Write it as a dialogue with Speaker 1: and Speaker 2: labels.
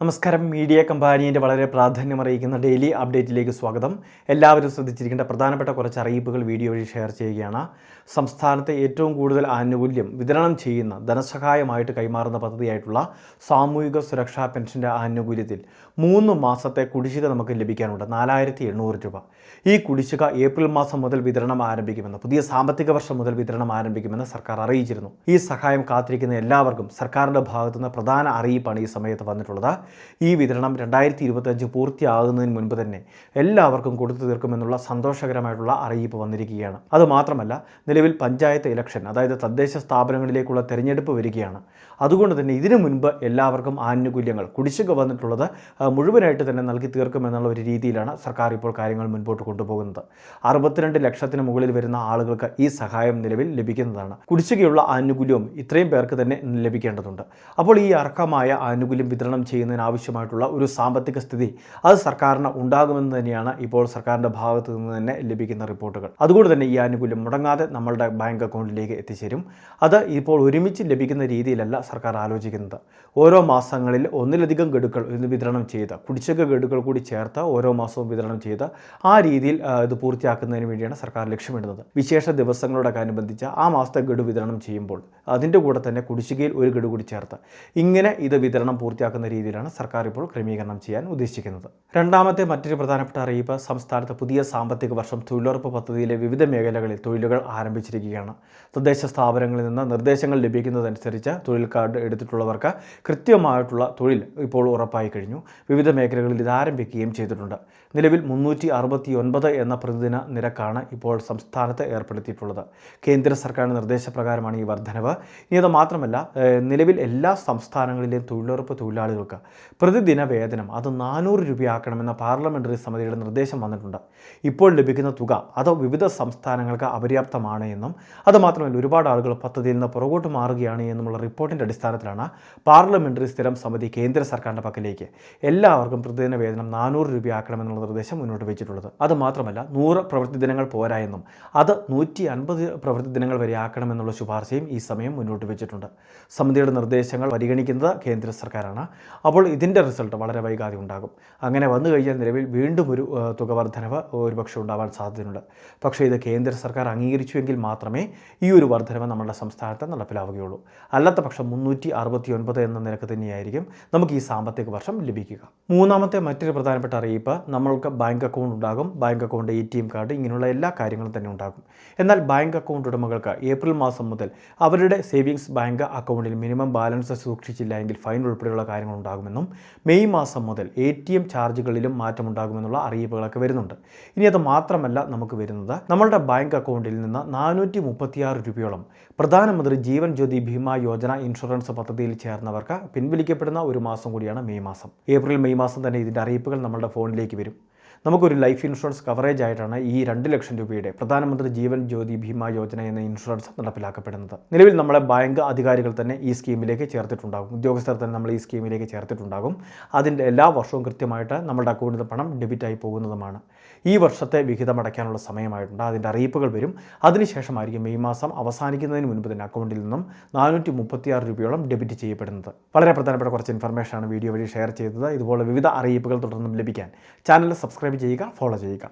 Speaker 1: നമസ്കാരം. മീഡിയ കമ്പാനിയുടെ വളരെ പ്രാധാന്യമറിയിക്കുന്ന ഡെയിലി അപ്ഡേറ്റിലേക്ക് സ്വാഗതം. എല്ലാവരും ശ്രദ്ധിച്ചിരിക്കേണ്ട പ്രധാനപ്പെട്ട കുറച്ച് അറിയിപ്പുകൾ വീഡിയോ വഴി ഷെയർ ചെയ്യുകയാണ്. സംസ്ഥാനത്തെ ഏറ്റവും കൂടുതൽ ആനുകൂല്യം വിതരണം ചെയ്യുന്ന ധനസഹായമായിട്ട് കൈമാറുന്ന പദ്ധതിയായിട്ടുള്ള സാമൂഹിക സുരക്ഷാ പെൻഷന്റെ ആനുകൂല്യത്തിൽ മൂന്ന് മാസത്തെ കുടിശ്ശിക നമുക്ക് ലഭിക്കാനുണ്ട്. നാലായിരത്തി എണ്ണൂറ് രൂപ. ഈ കുടിശ്ശിക ഏപ്രിൽ മാസം മുതൽ വിതരണം ആരംഭിക്കുമെന്ന് പുതിയ സാമ്പത്തിക വർഷം മുതൽ വിതരണം ആരംഭിക്കുമെന്ന് സർക്കാർ അറിയിച്ചിരുന്നു. ഈ സഹായം കാത്തിരിക്കുന്ന എല്ലാവർക്കും സർക്കാരിന്റെ ഭാഗത്തുനിന്ന് പ്രധാന അറിയിപ്പാണ് ഈ സമയത്ത് വന്നിട്ടുള്ളത്. ഈ വിതരണം രണ്ടായിരത്തി ഇരുപത്തഞ്ച് പൂർത്തിയാകുന്നതിന് മുൻപ് തന്നെ എല്ലാവർക്കും കൊടുത്തു തീർക്കുമെന്നുള്ള സന്തോഷകരമായിട്ടുള്ള അറിയിപ്പ് വന്നിരിക്കുകയാണ്. അതുമാത്രമല്ല നിലവിൽ പഞ്ചായത്ത് ഇലക്ഷൻ അതായത് തദ്ദേശ സ്ഥാപനങ്ങളിലേക്കുള്ള തെരഞ്ഞെടുപ്പ് വരികയാണ്. അതുകൊണ്ട് തന്നെ ഇതിനു മുൻപ് എല്ലാവർക്കും ആനുകൂല്യങ്ങൾ കുടിശ്ശിക വന്നിട്ടുള്ളത് മുഴുവനായിട്ട് തന്നെ നൽകി തീർക്കുമെന്നുള്ള ഒരു രീതിയിലാണ് സർക്കാർ ഇപ്പോൾ കാര്യങ്ങൾ മുൻപോട്ട് കൊണ്ടുപോകുന്നത്. അറുപത്തിരണ്ട് ലക്ഷത്തിന് മുകളിൽ വരുന്ന ആളുകൾക്ക് ഈ സഹായം നിലവിൽ ലഭിക്കുന്നതാണ്. കുടിശ്ശികയുള്ള ആനുകൂല്യവും ഇത്രയും പേർക്ക് തന്നെ ലഭിക്കേണ്ടതുണ്ട്. അപ്പോൾ ഈ അർഹമായ ആനുകൂല്യം വിതരണം ചെയ്യുന്നതിന് ആവശ്യമായിട്ടുള്ള ഒരു സാമ്പത്തിക സ്ഥിതി അത് സർക്കാരിന് ഉണ്ടാകുമെന്ന് തന്നെയാണ് ഇപ്പോൾ സർക്കാരിന്റെ ഭാഗത്തു നിന്ന് തന്നെ ലഭിക്കുന്ന റിപ്പോർട്ടുകൾ. അതുകൊണ്ട് തന്നെ ഈ ആനുകൂല്യം മുടങ്ങാതെ നമ്മളുടെ ബാങ്ക് അക്കൗണ്ടിലേക്ക് എത്തിച്ചേരും. അത് ഇപ്പോൾ ഒരുമിച്ച് ലഭിക്കുന്ന രീതിയിലല്ല സർക്കാർ ആലോചിക്കുന്നത്. ഓരോ മാസങ്ങളിൽ ഒന്നിലധികം ഗഡുക്കൾ ഇത് വിതരണം ചെയ്ത് കുടിശ്ശിക ഗഡുക്കൾ കൂടി ചേർത്ത് ഓരോ മാസവും വിതരണം ചെയ്ത് ആ രീതിയിൽ ഇത് പൂർത്തിയാക്കുന്നതിന് വേണ്ടിയാണ് സർക്കാർ ലക്ഷ്യമിടുന്നത്. വിശേഷ ദിവസങ്ങളോടൊക്കെ അനുബന്ധിച്ച് ആ മാസത്തെ ഗഡു വിതരണം ചെയ്യുമ്പോൾ അതിന്റെ കൂടെ തന്നെ കുടിശ്ശികയിൽ ഒരു ഗഡു കൂടി ചേർത്ത് ഇങ്ങനെ ഇത് വിതരണം പൂർത്തിയാക്കുന്ന രീതിയിലാണ് സർക്കാർ ഇപ്പോൾ ക്രമീകരണം ചെയ്യാൻ ഉദ്ദേശിക്കുന്നത്. രണ്ടാമത്തെ മറ്റൊരു പ്രധാനപ്പെട്ട അറിയിപ്പ് സംസ്ഥാനത്ത് പുതിയ സാമ്പത്തിക വർഷം തൊഴിലുറപ്പ് പദ്ധതിയിലെ വിവിധ മേഖലകളിൽ തൊഴിലുകൾ ആരംഭിച്ചിരിക്കുകയാണ്. തദ്ദേശ സ്ഥാപനങ്ങളിൽ നിന്ന് നിർദ്ദേശങ്ങൾ ലഭിക്കുന്നതനുസരിച്ച് തൊഴിൽ കാർഡ് എടുത്തിട്ടുള്ളവർക്ക് കൃത്യമായിട്ടുള്ള തൊഴിൽ ഇപ്പോൾ ഉറപ്പായി കഴിഞ്ഞു. വിവിധ മേഖലകളിൽ ഇത് ആരംഭിക്കുകയും ചെയ്തിട്ടുണ്ട്. നിലവിൽ മുന്നൂറ്റി അറുപത്തി ഒൻപത് എന്ന പ്രതിദിന നിരക്കാണ് ഇപ്പോൾ സംസ്ഥാനത്ത് ഏർപ്പെടുത്തിയിട്ടുള്ളത്. കേന്ദ്ര സർക്കാരിന്റെ നിർദ്ദേശപ്രകാരമാണ് ഈ വർധനവ്. ഇനി അത് മാത്രമല്ല നിലവിൽ എല്ലാ സംസ്ഥാനങ്ങളിലെയും തൊഴിലുറപ്പ് തൊഴിലാളികൾക്ക് പ്രതിദിന വേതനം അത് നാനൂറ് രൂപയാക്കണമെന്ന പാർലമെന്ററി സമിതിയുടെ നിർദ്ദേശം വന്നിട്ടുണ്ട്. ഇപ്പോൾ ലഭിക്കുന്ന തുക അത് വിവിധ സംസ്ഥാനങ്ങൾക്ക് അപര്യാപ്തമാണ് എന്നും അതുമാത്രമല്ല ഒരുപാട് ആളുകൾ പദ്ധതിയിൽ നിന്ന് പുറകോട്ട് മാറുകയാണ് എന്നുമുള്ള റിപ്പോർട്ടിന്റെ അടിസ്ഥാനത്തിലാണ് പാർലമെന്ററി സ്ഥിരം സമിതി കേന്ദ്ര സർക്കാരിന്റെ പക്കലേക്ക് എല്ലാവർക്കും പ്രതിദിന വേതനം നാനൂറ് രൂപയാക്കണമെന്നുള്ള നിർദ്ദേശം മുന്നോട്ട് വെച്ചിട്ടുള്ളത്. അത് മാത്രമല്ല നൂറ് പ്രവൃത്തി ദിനങ്ങൾ പോരായെന്നും അത് നൂറ്റി അൻപത് പ്രവൃത്തി ദിനങ്ങൾ വരെ ആക്കണമെന്നുള്ള ശുപാർശയും ഈ സമയം മുന്നോട്ട് വെച്ചിട്ടുണ്ട്. സമിതിയുടെ നിർദ്ദേശങ്ങൾ പരിഗണിക്കുന്നത് കേന്ദ്ര സർക്കാരാണ്. അപ്പോൾ ഇതിന്റെ റിസൾട്ട് വളരെ വൈകാതെ ഉണ്ടാകും. അങ്ങനെ വന്നു കഴിഞ്ഞാൽ നിലവിൽ വീണ്ടും ഒരു തുക വർധനവ് ഒരുപക്ഷെ ഉണ്ടാവാൻ സാധ്യതയുണ്ട്. പക്ഷേ ഇത് കേന്ദ്ര സർക്കാർ അംഗീകരിച്ചുവെങ്കിൽ മാത്രമേ ഈ ഒരു വർധനവ് നമ്മുടെ സംസ്ഥാനത്ത് നടപ്പിലാവുകയുള്ളൂ. അല്ലാത്ത പക്ഷം മുന്നൂറ്റി അറുപത്തി ഒൻപത് എന്ന നിരക്ക് തന്നെയായിരിക്കും നമുക്ക് ഈ സാമ്പത്തിക വർഷം ലഭിക്കുക. മൂന്നാമത്തെ മറ്റൊരു പ്രധാനപ്പെട്ട അറിയിപ്പ് നമ്മൾക്ക് ബാങ്ക് അക്കൗണ്ട് ഉണ്ടാകും. Bank account A T M card ഇങ്ങനെയുള്ള എല്ലാ കാര്യങ്ങളും തന്നെ ഉണ്ടാകും. എന്നാൽ ബാങ്ക് അക്കൗണ്ട് ഉടമകൾക്ക് ഏപ്രിൽ മാസം മുതൽ അവരുടെ സേവിങ്സ് ബാങ്ക് അക്കൗണ്ടിൽ മിനിമം ബാലൻസ് സൂക്ഷിച്ചില്ല എങ്കിൽ ഫൈൻ ഉൾപ്പെടെയുള്ള കാര്യങ്ങൾ ഉണ്ടാകുമെന്നും മെയ് മാസം മുതൽ എ ടി എം ചാർജുകളിലും മാറ്റമുണ്ടാകുമെന്നുള്ള അറിയിപ്പുകളൊക്കെ വരുന്നുണ്ട്. ഇനി അത് മാത്രമല്ല നമുക്ക് വരുന്നത് നമ്മളുടെ ബാങ്ക് അക്കൗണ്ടിൽ നിന്ന് നാനൂറ്റി മുപ്പത്തിയാറ് രൂപയോളം പ്രധാനമന്ത്രി ജീവൻ ജ്യോതി ഭീമ യോജന ഇൻഷുറൻസ് പദ്ധതിയിൽ ചേർന്നവർക്ക് പിൻവലിക്കപ്പെടുന്ന ഒരു മാസം കൂടിയാണ് മെയ് മാസം. ഏപ്രിൽ മെയ് മാസം തന്നെ ഇതിന്റെ അറിയിപ്പുകൾ നമ്മുടെ ഫോണിലേക്ക് വരും. നമുക്കൊരു ലൈഫ് ഇൻഷുറൻസ് കവറേജ് ആയിട്ടാണ് ഈ രണ്ട് ലക്ഷം രൂപയുടെ പ്രധാനമന്ത്രി ജീവൻ ജ്യോതി ഭീമ യോജന എന്ന ഇൻഷുറൻസ് നടപ്പിലാക്കപ്പെടുന്നത്. നിലവിൽ നമ്മളെ ബാങ്ക് അധികാരികൾ തന്നെ ഈ സ്കീമിലേക്ക് ചേർത്തിട്ടുണ്ടാകും. ഉദ്യോഗസ്ഥർ തന്നെ നമ്മൾ ഈ സ്കീമിലേക്ക് ചേർത്തിട്ടുണ്ടാകും. അതിന്റെ എല്ലാ വർഷവും കൃത്യമായിട്ട് നമ്മുടെ അക്കൗണ്ടിൽ പണം ഡെബിറ്റായി പോകുന്നതുമാണ്. ഈ വർഷത്തെ വിഹിതം അടയ്ക്കാനുള്ള സമയമായിട്ടുണ്ട്. അതിന്റെ അറിയിപ്പുകൾ വരും. അതിനുശേഷമായിരിക്കും മെയ് മാസം അവസാനിക്കുന്നതിന് മുൻപ് തന്നെ അക്കൗണ്ടിൽ നിന്നും നാനൂറ്റി മുപ്പത്തിയാറ് രൂപയോളം ഡെബിറ്റ് ചെയ്യപ്പെടുന്നത്. വളരെ പ്രധാനപ്പെട്ട കുറച്ച് ഇൻഫർമേഷനാണ് വീഡിയോ വഴി ഷെയർ ചെയ്തത്. ഇതുപോലെ വിവിധ അറിയിപ്പുകൾ തുടർന്നും ലഭിക്കാൻ ചാനൽ സബ്സ്ക്രൈബ് ചെയ്യുക ഫോളോ ചെയ്യുക.